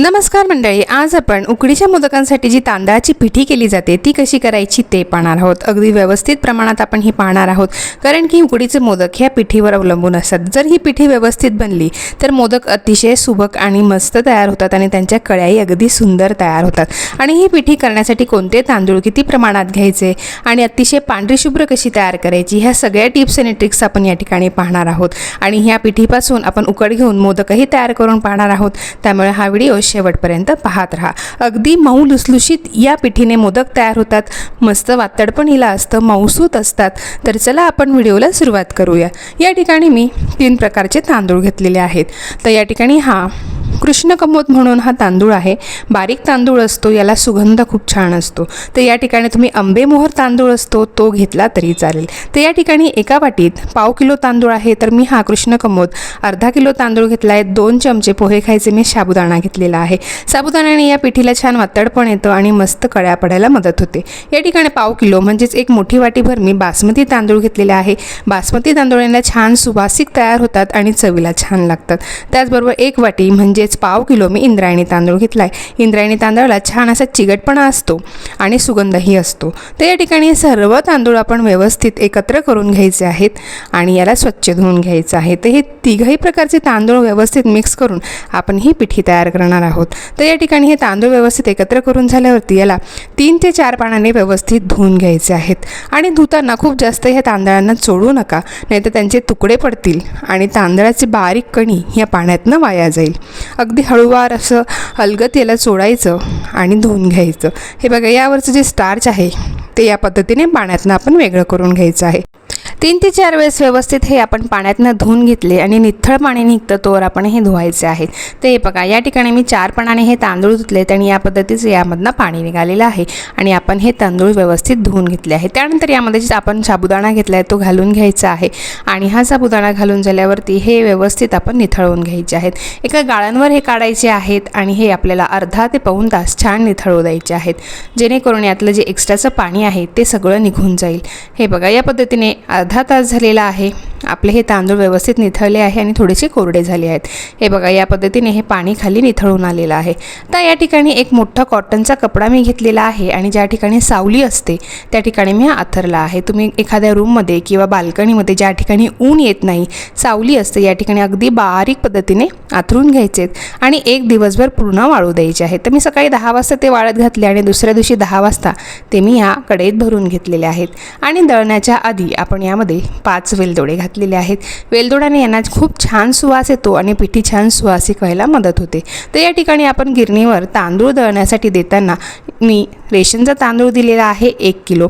नमस्कार मंडळी आज आपण उकडीच्या मोदकांसाठी जी तांदळाची पिठी केली जाते ती कशी करायची ते पाहणार आहोत. अगदी व्यवस्थित प्रमाणात आपण ही पाहणार आहोत. कारण की उकडीचे मोदक ह्या पिठीवर अवलंबून असतात. जर ही पिठी व्यवस्थित बनली तर मोदक अतिशय सुबक आणि मस्त तयार होतात आणि त्यांच्या कळ्याही अगदी सुंदर तयार होतात. आणि ही पिठी करण्यासाठी कोणते तांदूळ किती प्रमाणात घ्यायचे आणि अतिशय पांढरी शुभ्र कशी तयार करायची ह्या सगळ्या टिप्स आणि ट्रिक्स आपण या ठिकाणी पाहणार आहोत. आणि ह्या पिठीपासून आपण उकड घेऊन मोदकही तयार करून पाहणार आहोत. त्यामुळे हा व्हिडिओ शेवटपर्यंत पाहत राहा. अगदी मऊ लुसलुशीत या पिठीने मोदक तयार होतात. मस्त वातड पण हिला असतं मऊसूत असतात. तर चला आपण व्हिडिओला सुरुवात करूया. या ठिकाणी मी तीन प्रकारचे तांदूळ घेतलेले आहेत. तर या ठिकाणी हा कृष्णकमोद म्हणून हा तांदूळ आहे. बारीक तांदूळ असतो याला सुगंध खूप छान असतो. तर या ठिकाणी तुम्ही आंबेमोहर तांदूळ असतो तो घेतला तरी चालेल. तर या ठिकाणी एका वाटीत पाव किलो तांदूळ आहे तर मी हा कृष्णकमोद अर्धा किलो तांदूळ घेतला आहे. दोन चमचे पोहे खायचे मी साबुदाणा घेतलेला आहे. साबुदाण्याने या पिठीला छान वातडपण येतं आणि मस्त कळ्या पडायला मदत होते. या ठिकाणी पाव किलो म्हणजेच एक मोठी वाटीभर मी बासमती तांदूळ घेतलेले आहे. बासमती तांदूळांना छान सुवासिक तयार होतात आणि चवीला छान लागतात. त्याचबरोबर एक वाटी म्हणजेच पाव किलो मी इंद्रायणी तांदूळ घेतला आहे इंद्रायणी तांदळाला छान असा चिगटपणा असतो आणि सुगंधही असतो. तर या ठिकाणी सर्व तांदूळ आपण व्यवस्थित एकत्र करून घ्यायचे आहेत आणि याला स्वच्छ धुवून घ्यायचं आहे. तर हे तिघही प्रकारचे तांदूळ व्यवस्थित मिक्स करून आपण ही पिठी तयार करणार आहोत. तर या ठिकाणी हे तांदूळ व्यवस्थित एकत्र करून झाल्यावरती याला तीन ते चार पाण्याने व्यवस्थित धुवून घ्यायचे आहेत. आणि धुताना खूप जास्त ह्या तांदळांना चोडू नका नाहीतर त्यांचे तुकडे पडतील आणि तांदळाची बारीक कणी या पाण्यातनं वाया जाईल. अगदी हळूवार असं अलगत याला चोडायचं आणि धुवून घ्यायचं. हे बघा यावरचं जे स्टार्च आहे ते या पद्धतीने पाण्यातनं आपण वेगळं करून घ्यायचं आहे. तीन ते चार वेळेस व्यवस्थित हे आपण पाण्यातनं धुवून घेतले आणि निथळ पाणी निघतं तोवर आपण हे धुवायचे आहेत. ते हे बघा या ठिकाणी मी चार पाण्याने हे तांदूळ धुतलेत आणि या पद्धतीचं यामधनं पाणी निघालेलं आहे आणि आपण हे तांदूळ व्यवस्थित धुवून घेतले आहे त्यानंतर यामध्ये जे आपण साबुदाणा घेतला आहे तो घालून घ्यायचा आहे आणि हा साबुदाणा घालून झाल्यावरती हे व्यवस्थित आपण निथळवून घ्यायचे आहेत. एका गाळ्यांवर हे काढायचे आहेत आणि हे आपल्याला अर्धा ते पाऊण तास छान निथळू द्यायचे आहेत. जेणेकरून यातलं जे एक्स्ट्राचं पाणी आहे ते सगळं निघून जाईल. हे बघा या पद्धतीने अर्धा तास झालेला आहे. आपले हे तांदूळ व्यवस्थित निथळले आहे आणि थोडेसे कोरडे झाले आहेत. हे बघा या पद्धतीने हे पाणी खाली निथळून आलेलं आहे. तर या ठिकाणी एक मोठा कॉटनचा कपडा मी घेतलेला आहे आणि ज्या ठिकाणी सावली असते त्या ठिकाणी मी हा आथरला आहे. तुम्ही एखाद्या रूममध्ये किंवा बाल्कनीमध्ये ज्या ठिकाणी ऊन येत नाही सावली असते या ठिकाणी अगदी बारीक पद्धतीने आथरून घ्यायचेत आणि एक दिवसभर पूर्ण वाळू द्यायचे आहेत. तर मी सकाळी दहा वाजता ते वाळत घातले आणि दुसऱ्या दिवशी दहा वाजता ते मी ह्या कडेत भरून घेतलेले आहेत. आणि दळण्याच्या आधी आपण यामध्ये पाच वेलदोडे घातलेले आहेत. वेलदोड्याने यांना खूप छान सुवास येतो आणि पिठी छान सुवासिक व्हायला मदत होते. तर या ठिकाणी आपण गिरणीवर तांदूळ दळण्यासाठी देताना मी रेशनचा तांदूळ दिलेला आहे एक किलो.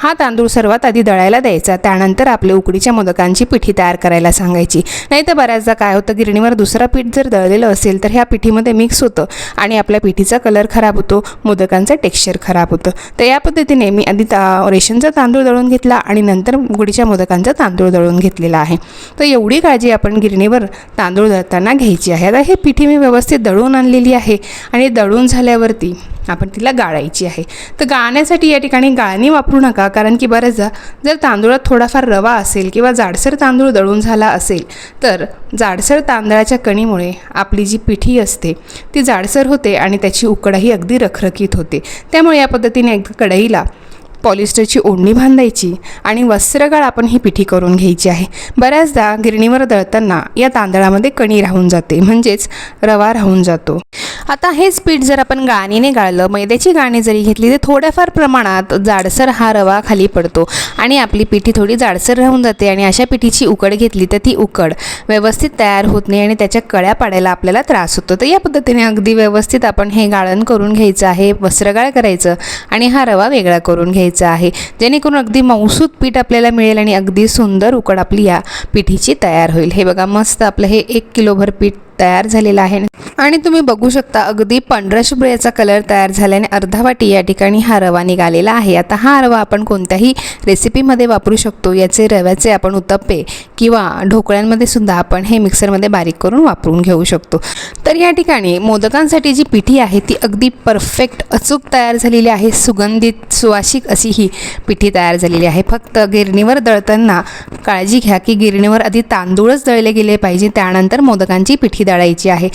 हा तांदूळ सर्वात आधी दळायला द्यायचा. त्यानंतर आपले उकडीच्या मोदकांची पिठी तयार करायला सांगायची. नाही तर बऱ्याचदा काय होतं गिरणीवर दुसरा पीठ जर दळलेलं असेल तर ह्या पिठीमध्ये मिक्स होतं आणि आपल्या पिठीचा कलर खराब होतो मोदकांचं टेक्स्चर खराब होतं. तर या पद्धतीने मी आधी ता रेशनचा तांदूळ दळून घेतला आणि नंतर उकडीच्या मोदकांचा तांदूळ दळून घेतलेला आहे. तर एवढी काळजी आपण गिरणीवर तांदूळ दळताना घ्यायची आहे. आता हे पिठी मी व्यवस्थित दळून आणलेली आहे आणि दळून झाल्यावरती आपण तिला गाळायची आहे. तर गाळण्यासाठी या ठिकाणी गाळणी वापरू नका कारण की बऱ्याचदा जर तांदूळात थोडाफार रवा असेल किंवा जाडसर तांदूळ दळून झाला असेल तर जाडसर तांदळाच्या कणीमुळे आपली जी पिठी असते ती जाडसर होते आणि त्याची उकडही अगदी रखरखीत होते. त्यामुळे या पद्धतीने एक कढईला पॉलिस्टरची ओढणी बांधायची आणि वस्त्रगाळ आपण ही पिठी करून घ्यायची आहे. बऱ्याचदा गिरणीवर दळताना या तांदळामध्ये कणी राहून जाते म्हणजेच रवा राहून जातो. आता हेच पीठ जर आपण गाणीने गाळलं मैद्याची गाणी जरी घेतली तर थोड्याफार प्रमाणात जाडसर हा रवा खाली पडतो आणि आपली पिठी थोडी जाडसर राहून जाते आणि अशा पिठीची उकड घेतली तर ती उकड व्यवस्थित तयार होत नाही आणि त्याच्या कळ्या पाडायला आपल्याला त्रास होतो. तर या पद्धतीने अगदी व्यवस्थित आपण हे गाळण करून घ्यायचं आहे वस्त्रगाळ करायचं आणि हा रवा वेगळा करून घ्यायचा. आहे. जेणेकरून अगदी मौसूद पीठ आपल्याला मिळेल आणि अगदी सुंदर उकड आपली या पिठीची तयार होईल. हे बघा मस्त आपलं हे एक किलोभर पीठ तयार झालेला आहे. आणि तुम्ही बघू शकता अगदी पांढरा शुभ्र याचा कलर तयार झाल्याने अर्धा वाटी या ठिकाणी हा रवा निघालेला आहे. आता हा रवा आपण कोणत्याही रेसिपीमध्ये वापरू शकतो. याचे रव्याचे आपण उत्तप्पे किंवा ढोकळ्यांमध्ये सुद्धा आपण हे मिक्सरमध्ये बारीक करून वापरून घेऊ शकतो. तर या ठिकाणी मोदकांसाठी जी पिठी आहे ती अगदी परफेक्ट अचूक तयार झालेली आहे. सुगंधित सुवासिक अशी ही पिठी तयार झालेली आहे. फक्त गिरणीवर दळताना काळजी घ्या की गिरणीवर आधी तांदूळच दळले गेले पाहिजे. त्यानंतर मोदकांची पिठी दळायची आहे.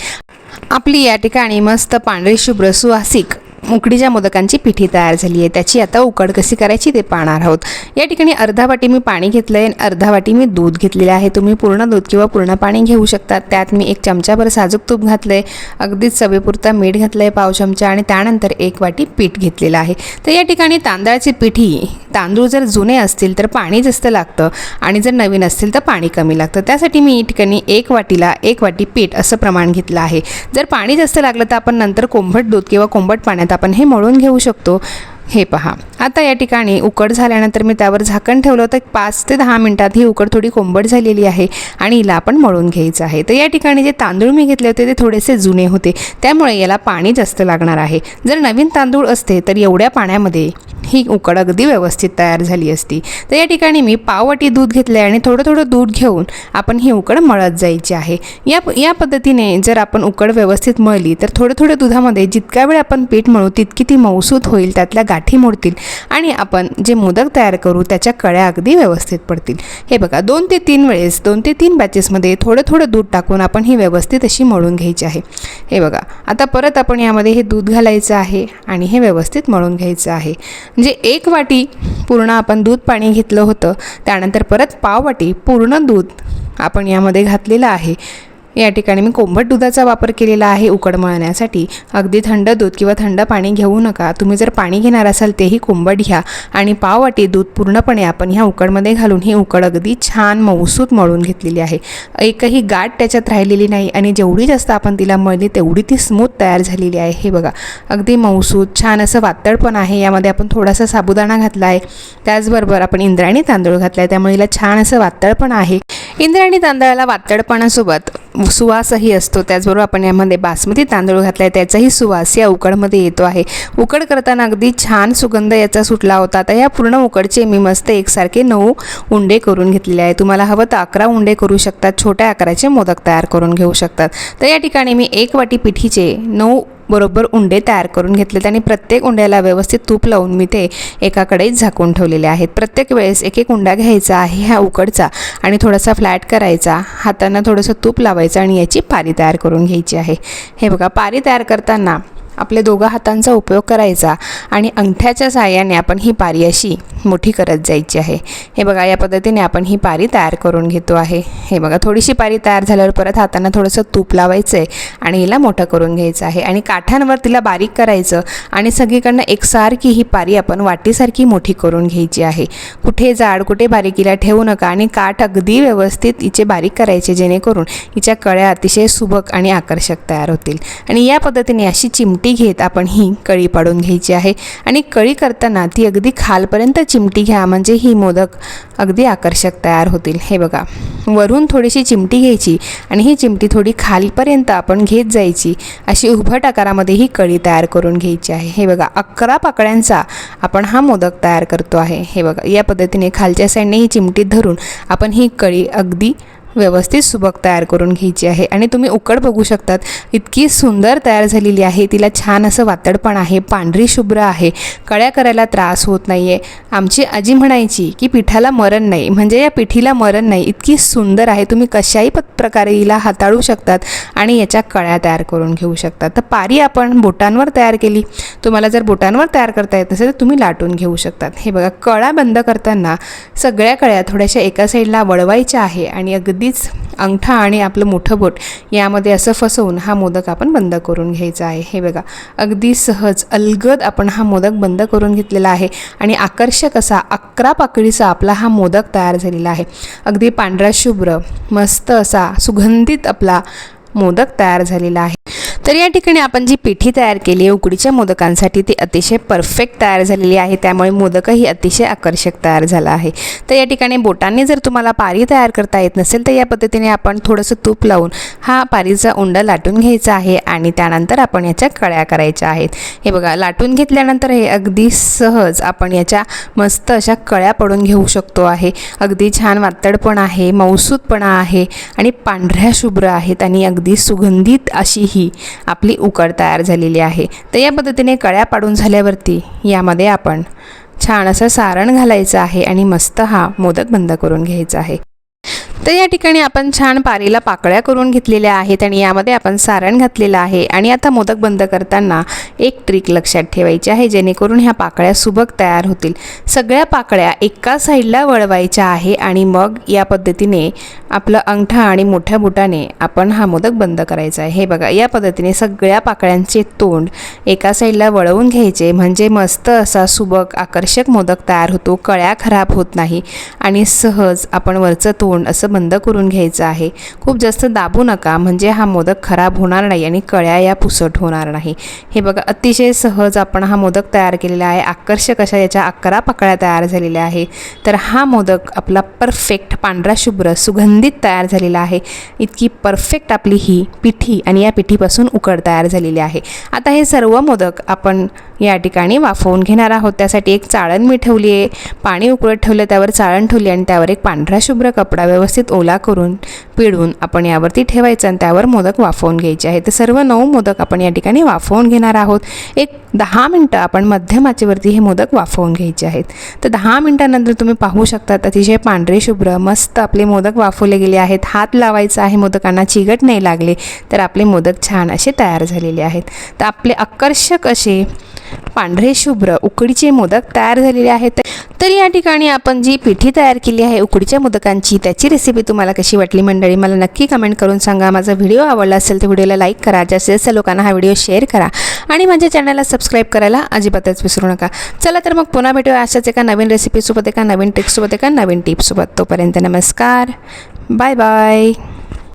आपली या ठिकाणी मस्त पांढरी शुभ्र सुवासिक उकडीच्या मोदकांची पिठी तयार झाली आहे. त्याची आता उकड कशी करायची ते पाहणार आहोत. या ठिकाणी अर्धा वाटी मी पाणी घेतलं आहे अर्धा वाटी मी दूध घेतलेलं आहे. तुम्ही पूर्ण दूध किंवा पूर्ण पाणी घेऊ शकता. त्यात मी एक चमचाभर साजूक तूप घातलं आहे अगदीच चवेपुरता मीठ घातलं आहे पाव चमचा आणि त्यानंतर एक वाटी पीठ घेतलेलं आहे. तर या ठिकाणी तांदळाची पिठी तांदूळ जर जुने असतील तर पाणी जास्त लागतं आणि जर नवीन असतील तर पाणी कमी लागतं. त्यासाठी मी या ठिकाणी एक वाटीला एक वाटी पीठ असं प्रमाण घेतलं आहे. जर पाणी जास्त लागलं तर आपण नंतर कोंबट दूध किंवा कोंबट पाण्यात आपण हे मळून घेऊ शकतो. हे पहा. आता या ठिकाणी उकड झाल्यानंतर मी त्यावर झाकण ठेवलं होतं. पाच ते दहा मिनटात ही उकड थोडी कोंबट झालेली आहे आणि हिला आपण मळून घ्यायचं आहे. तर या ठिकाणी जे तांदूळ मी घेतले होते ते थोडेसे जुने होते. त्यामुळे याला पाणी जास्त लागणार आहे. जर नवीन तांदूळ असते तर एवढ्या पाण्यामध्ये ही उकड अगदी व्यवस्थित तयार झाली असती. तर या ठिकाणी मी पाववाटी दूध घेतले आणि थोडं थोडं दूध घेऊन आपण ही उकड मळत जायची आहे. या या पद्धतीने जर आपण उकड व्यवस्थित मळली तर थोडं थोडं दुधामध्ये जितक्या वेळ आपण पीठ मळू तितकी ती मौसूत होईल त्यातल्या गाठी मोडतील. आणि आपण जे मोदक तयार करू त्याच्या कळ्या अगदी व्यवस्थित पडतील. हे बघा दोन ते तीन वेळेस दोन ते तीन बॅचेसमध्ये थोडं थोडं दूध टाकून आपण ही व्यवस्थित अशी मळून घ्यायची आहे. हे बघा आता परत आपण यामध्ये हे दूध घालायचं आहे आणि हे व्यवस्थित मळून घ्यायचं आहे. म्हणजे एक वाटी पूर्ण आपण दूध पाणी घेतलं होतं त्यानंतर परत पाव वाटी पूर्ण दूध आपण यामध्ये घातलेलं आहे. या ठिकाणी मी कोंबट दुधाचा वापर केलेला आहे उकड मळण्यासाठी. अगदी थंड दूध किंवा थंड पाणी घेऊ नका. तुम्ही जर पाणी घेणार असाल तेही कोंबट घ्या. आणि पाव वाटी दूध पूर्णपणे आपण ह्या उकडमध्ये घालून ही उकड अगदी छान मऊसूत मळून घेतलेली आहे. एकही गाठ त्याच्यात राहिलेली नाही आणि जेवढी जास्त आपण तिला मळली तेवढी ती स्मूथ तयार झालेली आहे. हे बघा अगदी मऊसूत छान असं वातळ पण आहे. यामध्ये आपण थोडासा साबुदाणा घातला आहे त्याचबरोबर आपण इंद्रायणी तांदूळ घातला आहे त्यामुळे हिला छान असं वातळ पण आहे. इंद्रायणी तांदळाला वातळपणासोबत सुवासही असतो. त्याचबरोबर आपण यामध्ये बासमती तांदूळ घातला आहे त्याचाही सुवास या उकडमध्ये येतो आहे. उकड करताना अगदी छान सुगंध याचा सुटला होता. आता या पूर्ण उकडचे मी मस्त एकसारखे नऊ उंडे करून घेतलेले आहे. तुम्हाला हवं तर अकरा उंडे करू शकतात. छोट्या आकाराचे मोदक तयार करून घेऊ शकतात. तर या ठिकाणी मी एक वाटी पिठीचे नऊ बरोबर उंडे तयार करून घेतलेत आणि प्रत्येक उंड्याला व्यवस्थित तूप लावून मी ते एकाकडेच झाकून ठेवलेले आहेत. प्रत्येक वेळेस एक एक उंडा घ्यायचा आहे ह्या उकडचा आणि थोडासा फ्लॅट करायचा. हातांना थोडंसं तूप लावायचं आणि याची पारी तयार करून घ्यायची आहे. हे बघा पारी तयार करताना आपल्या दोघा हातांचा उपयोग करायचा आणि अंगठ्याच्या साहाय्याने आपण ही पारी अशी मोठी करत जायची आहे. हे बघा या पद्धतीने आपण ही पारी तयार करून घेतो आहे. हे बघा थोडीशी पारी तयार झाल्यावर परत हातांना थोडंसं तूप लावायचं आहे आणि हिला मोठं करून घ्यायचं आहे. आणि काठांवर तिला बारीक करायचं आणि सगळीकडनं एकसारखी ही पारी आपण वाटीसारखी मोठी करून घ्यायची आहे. कुठे जाड कुठे बारीकीला ठेवू नका आणि काठ अगदी व्यवस्थित हिचे बारीक करायचे जेणेकरून हिच्या कळ्या अतिशय सुबक आणि आकर्षक तयार होतील. आणि या पद्धतीने अशी चिमटी घेत आपण ही कळी पाडून घ्यायची आहे. आणि कळी करताना ती अगदी खालपर्यंत चिमटी घ्या म्हणजे ही मोदक अगदी आकर्षक तयार होतील. हे बघा वरून थोडीशी चिमटी घ्यायची आणि ही चिमटी थोडी खालपर्यंत आपण घेत जायची अशी उभट आकारामध्ये ही कळी तयार करून घ्यायची आहे. हे बघा अकरा पाकळ्यांचा आपण हा मोदक तयार करतो आहे. हे बघा या पद्धतीने खालच्या साईडने ही चिमटीत धरून आपण ही कळी अगदी व्यवस्थित सुबक तयार करून घ्यायची आहे. आणि तुम्ही उकड बघू शकतात इतकी सुंदर तयार झालेली आहे. तिला छान असं वातडपण आहे पांढरी शुभ्र आहे. कळ्या करायला त्रास होत नाही आहे आमची आजी म्हणायची की पिठाला मरण नाही. म्हणजे या पिठीला मरण नाही. इतकी सुंदर आहे. तुम्ही कशाही प प्रकारे हिला हाताळू शकतात आणि याच्या कळ्या तयार करून घेऊ शकतात. तर पारी आपण बोटांवर तयार केली. तुम्हाला जर बोटांवर तयार करता येत नसेल तर तुम्ही लाटून घेऊ शकतात. हे बघा कळा बंद करताना सगळ्या कळ्या थोड्याशा एका साईडला वळवायच्या आहे आणि अगदीच अंगठा आणि आपलं मोठं बोट यामध्ये असं फसवून हा मोदक आपण बंद करून घ्यायचा आहे. हे बघा अगदी सहज अलगद आपण हा मोदक बंद करून घेतलेला आहे आणि आकर्षक असा अकरा पाकळीचा आपला हा मोदक तयार झालेला आहे. अगदी पांढरा शुभ्र मस्त असा सुगंधित आपला मोदक तयार झालेला आहे. तर या ठिकाणी आपण जी पिठी तयार केली आहे उकडीच्या मोदकांसाठी ती अतिशय परफेक्ट तयार झालेली आहे. त्यामुळे मोदकही अतिशय आकर्षक तयार झाला आहे. तर या ठिकाणी बोटांनी जर तुम्हाला पारी तयार करता येत नसेल तर या पद्धतीने आपण थोडंसं तूप लावून हा पारीचा उंडा लाटून घ्यायचा आहे आणि त्यानंतर आपण याच्या कळ्या करायच्या आहेत. हे बघा लाटून घेतल्यानंतर हे अगदी सहज आपण याच्या मस्त अशा कळ्या पडून घेऊ शकतो आहे. अगदी छान वातडपण आहे मौसूदपणा आहे आणि पांढऱ्या शुभ्र आहेत आणि अगदी सुगंधित अशी ही आपली उकड तयार झालेली आहे. तर या पद्धतीने कळ्या पाडून झाल्यावरती यामध्ये आपण छान असं सारण घालायचं आहे आणि मस्त हा मोदक बंद करून घ्यायचा आहे. तर या ठिकाणी आपण छान पारीला पाकळ्या करून घेतलेल्या आहेत आणि यामध्ये आपण सारण घातलेलं आहे. आणि आता मोदक बंद करताना एक ट्रिक लक्षात ठेवायची आहे जेणेकरून ह्या पाकळ्या सुबक तयार होतील. सगळ्या पाकळ्या एका साईडला वळवायच्या आहे आणि मग या पद्धतीने आपलं अंगठा आणि मोठ्या बुटाने आपण हा मोदक बंद करायचा आहे. हे बघा या पद्धतीने सगळ्या पाकळ्यांचे तोंड एका साईडला वळवून घ्यायचे. म्हणजे मस्त असा सुबक आकर्षक मोदक तयार होतो. कळ्या खराब होत नाही. आणि सहज आपण वरचं तोंड असं बंद करून घ्यायचं आहे. खूप जास्त दाबू नका म्हणजे हा मोदक खराब होणार नाही आणि कळ्या या पुसट होणार नाही. हे बघा अतिशय सहज आपण हा मोदक तयार केलेला आहे. आकर्षक अशा याच्या अकरा पाकळ्या तयार झालेल्या आहे. तर हा मोदक आपला परफेक्ट पांढरा शुभ्र सुगंधित तयार झालेला आहे. इतकी परफेक्ट आपली ही पिठी आणि या पिठीपासून उकड तयार झालेली आहे. आता हे सर्व मोदक आपण या ठिकाणी वाफवून घेणार आहोत. त्यासाठी एक चाळण मी ठेवली आहे. पाणी उकळत ठेवलं त्यावर चाळण ठेवली आणि त्यावर एक पांढरा शुभ्र कपडा व्यवस्थित ओला करून पिळून आपण यावरती ठेवायचं आणि त्यावर मोदक वाफवून घ्यायचे आहे तर सर्व नऊ मोदक आपण या ठिकाणी वाफवून घेणार आहोत. एक दहा मिनटं आपण मध्यम आचेवरती हे मोदक वाफवून घ्यायचे आहेत. तर दहा मिनटानंतर तुम्ही पाहू शकता अतिशय पांढरे शुभ्र मस्त आपले मोदक वाफवले गेले आहेत. हात लावायचा आहे मोदकांना चिगट नाही लागले तर आपले मोदक छान असे तयार झालेले आहेत. तर आपले आकर्षक असे पांढरे शुभ्र उकडीचे मोदक तयार झालेले आहेत. तर या ठिकाणी आपण जी पिठी तयार केली आहे उकडीच्या मोदकांची त्याची रेसिपी तुम्हाला कशी वाटली मंडळी? मला नक्की कमेंट करून सांगा. माझा व्हिडिओ आवडला असेल तर व्हिडिओला लाईक करा. जास्तीत जास्त लोकांना हा व्हिडिओ शेअर करा. आणि माझ्या चॅनलला सबस्क्राईब करायला अजिबातच विसरू नका. चला तर मग पुन्हा भेटूया अशाच एका नवीन रेसिपीसोबत एका नवीन ट्रिक्ससोबत एका नवीन टिप्ससोबत तोपर्यंत नमस्कार. Bye bye